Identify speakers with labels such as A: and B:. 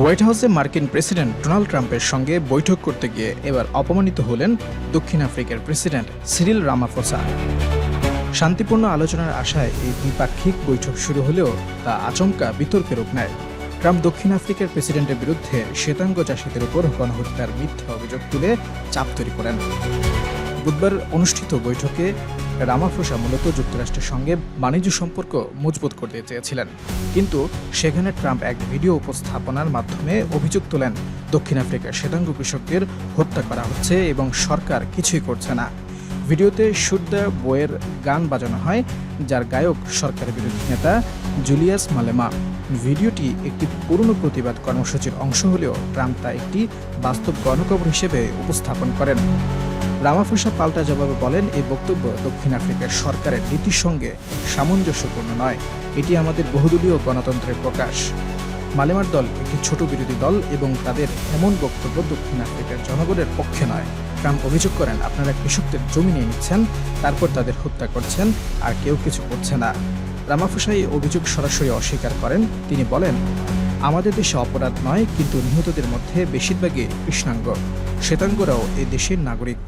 A: White হাউসে মার্কিন president Donald ট্রাম্পের সঙ্গে বৈঠক করতে গিয়ে এবার অপমানিত হলেন দক্ষিণ আফ্রিকার প্রেসিডেন্ট সিরিল রামাফোসা। শান্তিপূর্ণ আলোচনার আশায় এই দ্বিপাক্ষিক বৈঠক শুরু হলেও তা আচমকা বিতর্কের রূপ নেয়। ট্রাম্প দক্ষিণ আফ্রিকার প্রেসিডেন্টের বিরুদ্ধে শ্বেতাঙ্গ চাষিদের উপর গণহত্যার মিথ্যা অভিযোগ তুলে চাপ তৈরি করেন। বুধবার অনুষ্ঠিত বৈঠকে রামাফোসা মূলত যুক্তরাষ্ট্রের সঙ্গে বাণিজ্য সম্পর্ক মজবুত করতে চেয়েছিলেন। কিন্তু সেখানে ট্রাম্প এক ভিডিও উপস্থাপনার মাধ্যমে অভিযোগ তোলেন, দক্ষিণ আফ্রিকার শ্বেতাঙ্গ কৃষকদের হত্যা করা হচ্ছে এবং সরকার কিছুই করছে না। ভিডিওতে দ্য বইয়ের গান বাজানো হয়, যার গায়ক সরকার বিরোধী নেতা জুলিয়াস মালেমা। ভিডিওটি একটি পুরনো প্রতিবাদ কর্মসূচির অংশ হলেও ট্রাম্প তা একটি বাস্তব গণকবর হিসেবে উপস্থাপন করেন। রামাফোসা পাল্টা জবাবে বলেন, এই বক্তব্য দক্ষিণ আফ্রিকার সরকারের নীতির সঙ্গে সামঞ্জস্যপূর্ণ নয়। এটি আমাদের বহুদলীয় গণতন্ত্রের প্রকাশ। মালেমার দল একটি ছোট বিরোধী দল এবং তাদের এমন বক্তব্য দক্ষিণ আফ্রিকার জনগণের পক্ষে নয়। ট্রাম্প অভিযোগ করেন, আপনারা কৃষকদের জমি নিয়ে নিচ্ছেন, তারপর তাদের হত্যা করছেন, আর কেউ কিছু করছে না। রামাফোসা এই অভিযোগ সরাসরি অস্বীকার করেন। তিনি বলেন, আমাদের দেশে অপরাধ নয়, কিন্তু নিহতদের মধ্যে বেশিরভাগই কৃষ্ণাঙ্গ। শ্বেতাঙ্গরাও এই দেশের নাগরিক।